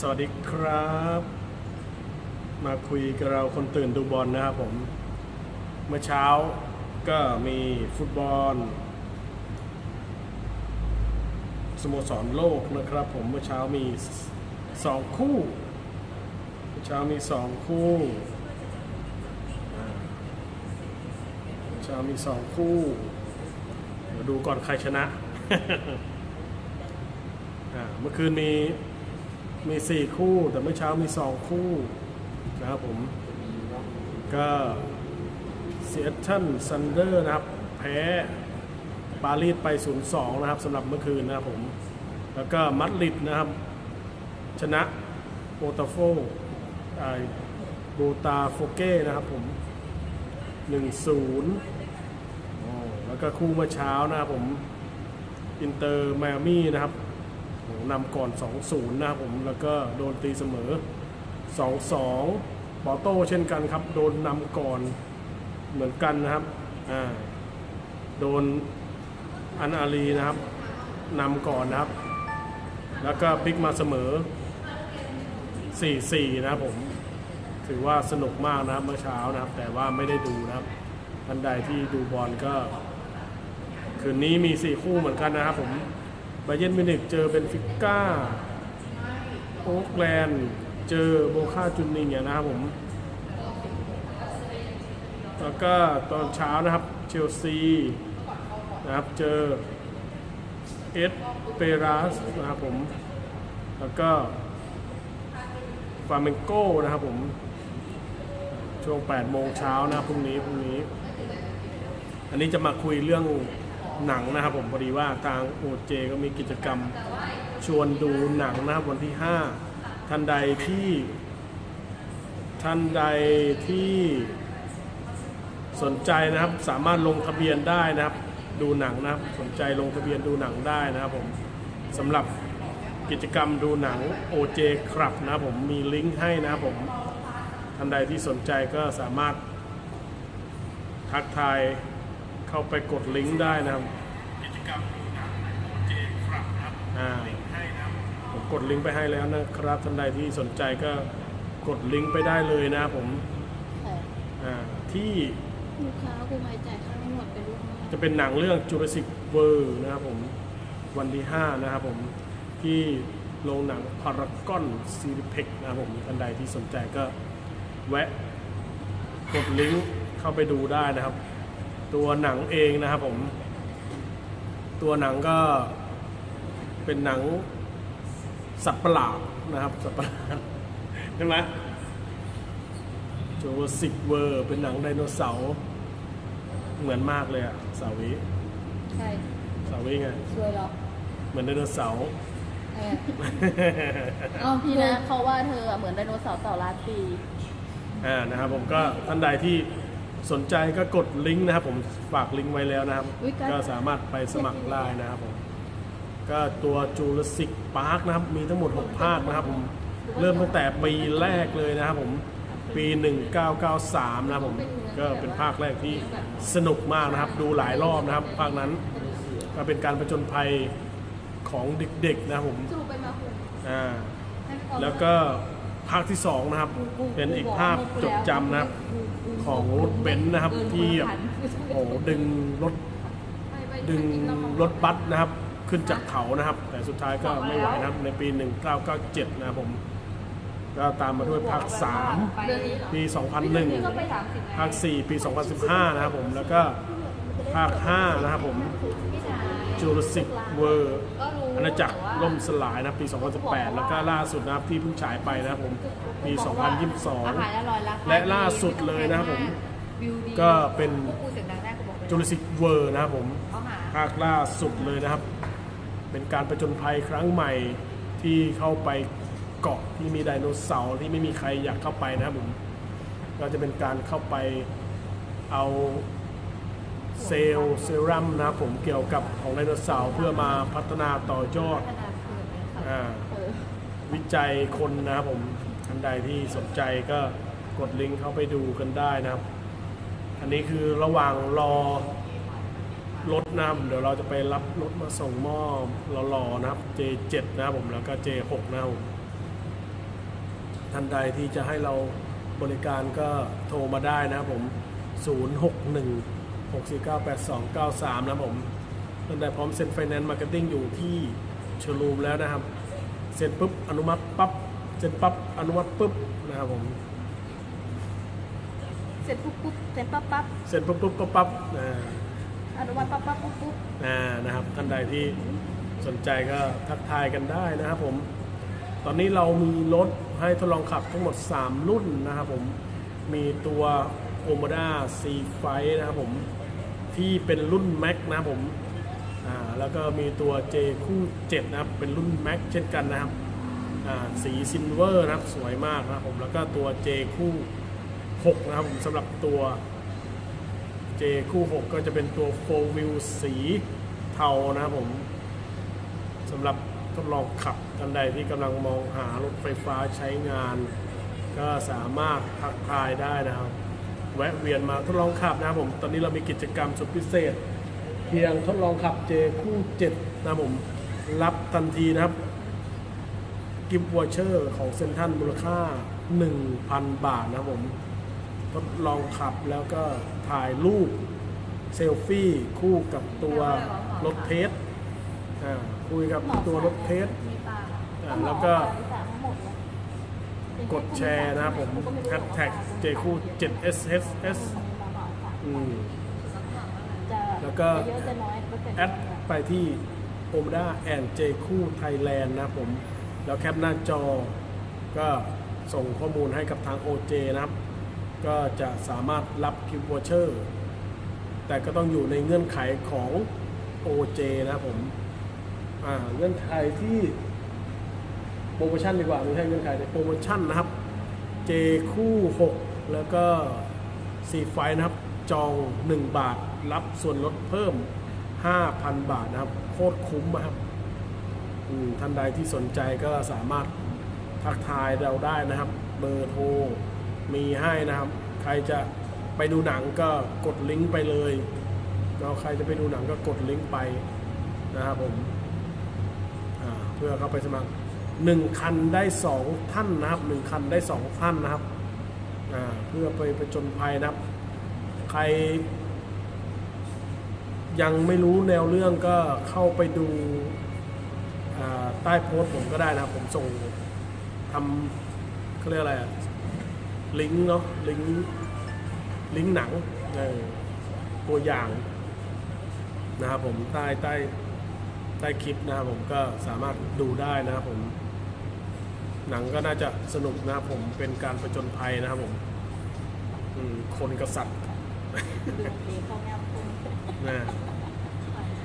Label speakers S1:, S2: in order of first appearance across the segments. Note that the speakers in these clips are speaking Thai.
S1: สวัสดีครับ มาคุยกับเราคนตื่นดูบอลนะครับผม เมื่อเช้าก็มีฟุตบอล สโมสรโลกนะครับผมเมื่อเช้ามีสองคู่ เมื่อเช้ามีสองคู่เมื่อเช้ามีสองคู่เดี๋ยวดูก่อนใครชนะอ่าเมื่อคืนมี มีสี่คู่ แต่เมื่อเช้ามีสองคู่นะครับผม ก็เซียตเทิลซันเดอร์นะครับ แพ้ปารีสไป 0-2 นะครับสำหรับเมื่อคืนนะครับผม แล้วก็มัดริดนะครับ ชนะโบตาโฟไอโบตาโฟเก้นะครับผม 1-0 แล้วก็คู่เมื่อเช้านะครับผม อินเตอร์ไมอามี่นะครับ นำก่อน 2-0 นะครับผมแล้วก็โดนตีเสมอ 2-2บอโต้เช่นกันครับ โดนนำก่อนเหมือนกันนะครับอ่าโดนอันอาลีนะครับนำก่อนนะครับ แล้วก็พลิกมาเสมอ 4-4 นะครับผมถือว่าสนุกมากนะครับเมื่อเช้านะครับ แต่ว่าไม่ได้ดูนะครับท่านใดที่ดูบอลก็ คืนนี้มี 4 คู่เหมือนกันนะครับผม บาเยนมินิกเจอเบนฟิก้าโอ๊กแลนด์เจอโบคาจุนนิงเนี่ยนะครับผม แล้วก็ตอนเช้านะครับเชลซีนะครับเจอเอสเปรัสนะครับผม แล้วก็ฟาเมนโก้นะครับผม ช่วง8โมงเช้านะพรุ่งนี้พรุ่งนี้ อันนี้จะมาคุยเรื่อง หนังนะครับผมพอดีว่าทางโอเจก็มีกิจกรรมชวนดูหนังนะครับวันที่ 5 ท่านใดที่ ท่านใดที่สนใจนะครับสามารถลงทะเบียนได้นะครับ ดูหนังนะครับสนใจลงทะเบียนดูหนังได้นะครับผมสำหรับกิจกรรมดูหนัง OJ ครับนะครับผมมีลิงก์ให้นะครับผมท่านใดที่สนใจก็สามารถทักทาย เข้าไปกดลิงก์ได้นะครับกิจกรรมดูหนัง OJ ครับนะครับอ่าผมกดลิงก์ไปให้แล้วนะครับท่านใดที่สนใจก็กดลิงก์ไปได้เลยนะครับผม
S2: แต่
S1: อ่าที่
S2: ลูกค้ากูไม่จ่ายค่าไม่หมดเป็นลูกค้า
S1: จะเป็นหนังเรื่อง Jurassic World นะครับผมวันที่ 5 นะครับผมที่โรงหนังพารากอนซีรีเพ็กนะครับผมท่านใดที่สนใจก็แวะกดลิงก์เข้าไปดูได้นะครับ ตัวหนังเองนะครับผม ตัวหนังก็เป็นหนังสัตว์ประหลาดนะครับสัตว์ประหลาดใช่ไหม Jurassic World เป็นหนังไดโนเสาร์เหมือนมากเลยอะสาวิ
S2: ใช่
S1: สาวิไง
S2: สวยเหรอ
S1: เหมือนไดโนเสาร์
S2: เออเอาพี่นะเขาว่าเธออะเหมือนไดโนเสาร์ต่อล้านปี
S1: อ่านะครับผมก็ท่านใดที่ สนใจก็กดลิงก์นะครับผมฝากลิงก์ไว้แล้วนะครับ
S2: อุ๊ยก็
S1: ก็สามารถไปสมัครได้นะครับผมก็ตัวจูราสสิกพาร์คนะครับ มีทั้งหมด 6 ภาคนะครับผมเริ่มตั้งแต่ปีแรกเลยนะครับผมปี 1993 นะครับผมก็เป็นภาคแรกที่สนุกมากนะครับ ดูหลายรอบนะครับ ภาคนั้นก็เป็นการประจนภัยของเด็กๆนะครับผม
S2: สรุปไปมาคุณ
S1: อ่า แล้วก็ภาคที่สองนะครับ เป็นอีกภาพจดจำนะครับ ของรถเบนซ์นะครับที่แบบโอ้โหดึงรถดึงรถบัสนะครับ ขึ้นจากเขานะครับ แต่สุดท้ายก็ไม่ไหวนะครับ ในปี 1997 นะครับผม ก็ตามมาด้วยภาค3
S2: เดือนนี้เหรอ
S1: ปี
S2: ก็ไป
S1: 2001
S2: สามสิบ
S1: ภาค 4 ปี 2015 นะครับผม แล้วก็ภาค 5 นะครับผม Jurassic World
S2: ก็รู้
S1: อาณาจักรล่มสลายนะครับปี 2018 แล้วก็ล่าสุดนะครับที่เพิ่งฉายไปนะครับผมปี
S2: อาหารอร่อยราคา
S1: และล่าสุดเลยนะครับผม
S2: วิวดี
S1: ก็เป็น
S2: พวกกูเสียงดังได้กูบอกเลย
S1: 20 Jurassic World นะครับผม
S2: เขาหา
S1: ภาคล่าสุดเลยนะครับ เป็นการประจนภัยครั้งใหม่ที่เข้าไปเกาะที่มีไดโนเสาร์ที่ไม่มีใครอยากเข้าไปนะครับผม ก็จะเป็นการเข้าไปเอา เซลล์เซรั่มนะครับผมเกี่ยวกับของไดโนเสาร์เพื่อมาพัฒนาต่อยอด
S2: ขนาดเกิดเลยค่ะ
S1: อ่า
S2: เออ
S1: วิจัยคนนะครับผมท่านใดที่สนใจก็กดลิงก์เข้าไปดูกันได้นะครับ อันนี้คือระหว่างรอรถนะครับเดี๋ยวเราจะไปรับรถมาส่งมอบเรารอนะครับ J7 นะครับผมแล้วก็ J6 นะครับผม ท่านใดที่จะให้เราบริการก็โทรมาได้นะครับผม 061 649 8293 นะครับผมท่านใดพร้อมเซ็นไฟแนนซ์มาร์เก็ตติ้งอยู่ที่โชว์รูมแล้วนะครับ เซ็นปุ๊บอนุมัติปั๊บเซ็นปั๊บอนุมัติปุ๊บนะครับผม
S2: เสร็จปุ๊บปุ๊บเสร็จปั๊บปั๊บ
S1: เซ็นปุ๊บปุ๊บปั๊บปั๊บอ่า
S2: อนุมัติปั๊บปั๊บปุ๊บปุ๊บ
S1: อ่านะครับท่านใดที่สนใจก็ทักทายกันได้นะครับผม ตอนนี้เรามีรถให้ทดลองขับทั้งหมด 3 รุ่นนะครับผม มีตัว o m o d a C f i นะครับผม ที่เป็นรุ่น Max นะครับผมอ่าแล้วก็มีตัว J คู่7นะครับเป็นรุ่น Max เช่นกันนะครับอ่าสีซิลเวอร์นะครับสวยมากนะครับผมแล้วก็ตัว J คู่6นะครับผมสำหรับตัว J คู่ 6 ก็จะเป็นตัว4 wheel สีเทานะครับผมสำหรับทดลองขับท่านใดที่กำลังมองหารถไฟฟ้าใช้งาน ก็สามารถทักทายได้นะครับ แวะเวียนมาทดลองขับนะครับผม ตอนนี้เรามีกิจกรรมสุดพิเศษ เพียงทดลองขับ J คู่7นะครับผม รับทันทีนะครับ กิฟต์วอเชอร์ของเซ็นทรัลมูลค่า 1,000 บาทนะครับผม ทดลองขับแล้วก็ถ่ายรูปเซลฟี่คู่กับตัวรถเทสอ่าคุยกับตัวรถเทส
S2: มีตา
S1: อ่าแล้วก็
S2: มีตาทั้งหมดเลย
S1: กดแชร์นะครับผมแฮชแท็กเจคู่ 7SSS อืม
S2: จะ
S1: แล้วก็
S2: เยอะจะน้อยก็จะ
S1: แอดไปที่ o m d a and J คู่ Thailand นะครับผม แล้วแคปหน้าจอ ก็ส่งข้อมูลให้กับทาง OJ นะครับ ก็จะสามารถรับคิววอเชอร์ แต่ก็ต้องอยู่ในเงื่อนไขของ OJ นะครับผม อ่า เงื่อนไขที่ รโมชั่นดีกว่าไม่ใช่เงื่อนไขแต่โปรโมชั่นนะครับ J คู่ 6 แล้วก็สีไฟนะครับ จอง 1 บาทรับส่วนลดเพิ่ม 5,000 บาทนะครับ โคตรคุ้มนะครับท่านใดที่สนใจก็สามารถทักทายเราได้นะครับ เบอร์โทรมีให้นะครับ ใครจะไปดูหนังก็กดลิงก์ไปเลยแล้วใครจะไปดูหนังก็กดลิงก์ไปนะครับผมเพื่อเข้าไปสมัคร หนึ่งคันได้สองท่านนะครับหนึ่งคันได้สองท่านนะครับเพื่อไปไปจนภัยนะครับ ใคร ยังไม่รู้แนวเรื่องก็เข้าไปดูใต้โพสต์ผมก็ได้นะผมส่งทำเขาเรียกอะไรลิงก์เนาะลิงก์ลิงก์หนังตัวอย่างนะครับผมใต้ใต้ใต้คลิปนะครับผมก็สามารถดูได้นะครับผม หนังก็น่าจะสนุกนะครับผมเป็นการประจนภัยนะครับผมอืมคนกับสัตว์
S2: ดูดีเขาแนวคุณ
S1: นะ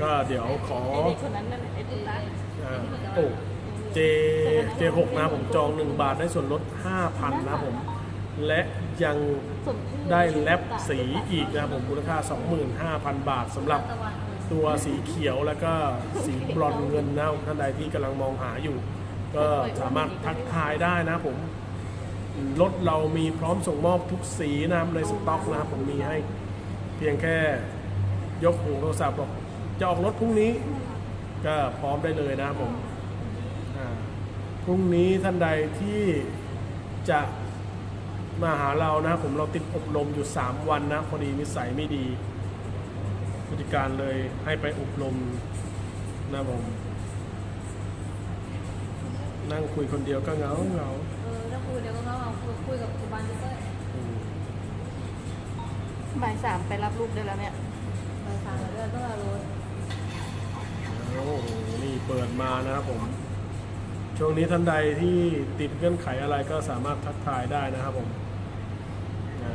S1: ก็เดี๋ยวขอ
S2: ไอ้เด็กคนนั้นนั่นแหละไอ้ตุ๊กตา
S1: อ่าโอ้เจเจหกนะครับผมจอง 1 บาทได้ส่วนลด 5,000 นะครับผม และยัง
S2: สมชื่อ
S1: ได้แลบสีอีกนะครับผมมูลค่า 25,000 บาทสำหรับตัวสีเขียวแล้วก็สีบรอนซ์เงินนะครับท่านใดที่กำลังมองหาอยู่ ก็สามารถทักทายได้นะผมรถเรามีพร้อมส่งมอบทุกสีนะครับในสต็อกนะครับผมมีให้เพียงแค่ยกหูโทรศัพท์บอกจะออกรถพรุ่งนี้ ก็พร้อมได้เลยนะครับผมพรุ่งนี้ท่านใดที่จะมาหาเรานะผมเราติดอบรมอยู่ 3 วันนะพอดีนิสัยไม่ดีผู้จัดการเลยให้ไปอบรมนะผม นั่งคุยคนเดียวก็เหงาเหงา
S3: เออถ้าคุยเดี๋ยวก็ต้องเอาคุยกับสุบานด้วย
S1: อืม
S2: บ่ายสามไปรับลูกได้แล้วเนี่ย
S3: ไปทางเรื่องต้องเอารถ
S1: โอ้โหนี่เปิดมานะครับผม ช่วงนี้ท่านใดที่ติดเงื่อนไขอะไรก็สามารถทักทายได้นะครับผมอ่า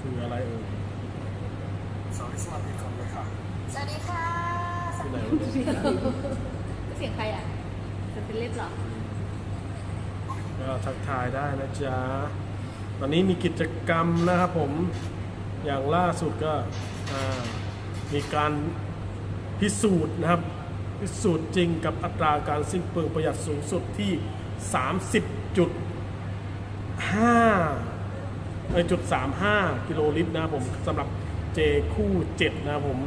S1: คืออะไรเอ่ย
S4: สวัสดีครับเลยค่ะ
S3: สวัสดีค่ะ
S1: ที่ไหนวะเนี่ย
S3: เสียงใครอะ จะเป็นเล็บเหรอ
S1: ก็ทักทายได้นะจ๊ะ ตอนนี้มีกิจกรรมนะครับผม อย่างล่าสุดก็มีการพิสูจน์นะครับ พิสูจน์จริงกับอัตราการสิ้นเปลืองประหยัดสูงสุดที่ 30จุด5เอ้ยจุด35 กิโลลิตรนะครับผมสำหรับ J คู่ 7 นะครับผม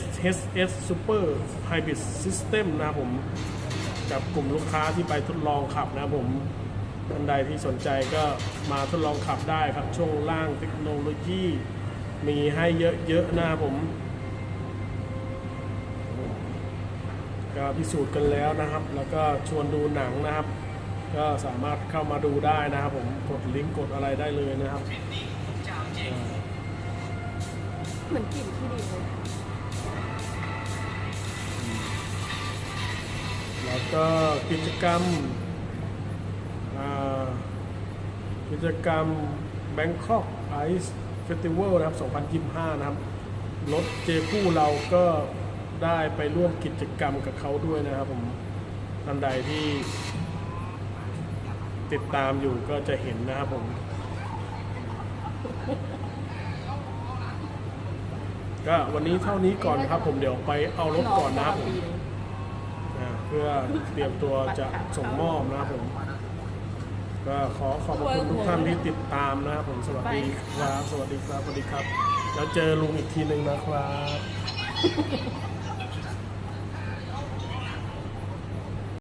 S1: SHS Super Hybrid System นะครับผม กับกลุ่มลูกค้าที่ไปทดลองขับนะครับผมท่านใดที่สนใจก็มาทดลองขับได้ครับ ช่วงล่างเทคโนโลยีมีให้เยอะๆนะครับผม ก็พิสูจน์กันแล้วนะครับ แล้วก็ชวนดูหนังนะครับ ก็สามารถเข้ามาดูได้นะครับผมกดลิงก์กดอะไรได้เลยนะครับอ่า
S2: เหมือนกลิ่นที่ดีเลย
S1: แล้วก็กิจกรรมกิจกรรม Bangkok Ice Festival นะครับ 2025 นะครับ รถเจคู่เราก็ได้ไปร่วมกิจกรรมกับเขาด้วยนะครับผมท่านใดที่ติดตามอยู่ก็จะเห็นนะครับผม ก็วันนี้เท่านี้ก่อนครับผมเดี๋ยวไปเอารถก่อนนะครับผม พื่อเตรียมตัวจะส่งมอบนะครับผม ก็ขอขอบพระคุณทุกท่านที่ติดตามนะครับผมสวัสดีครับ สวัสดีครับสวัสดีครับ แล้วเจอลุงอีกทีหนึ่งนะครับ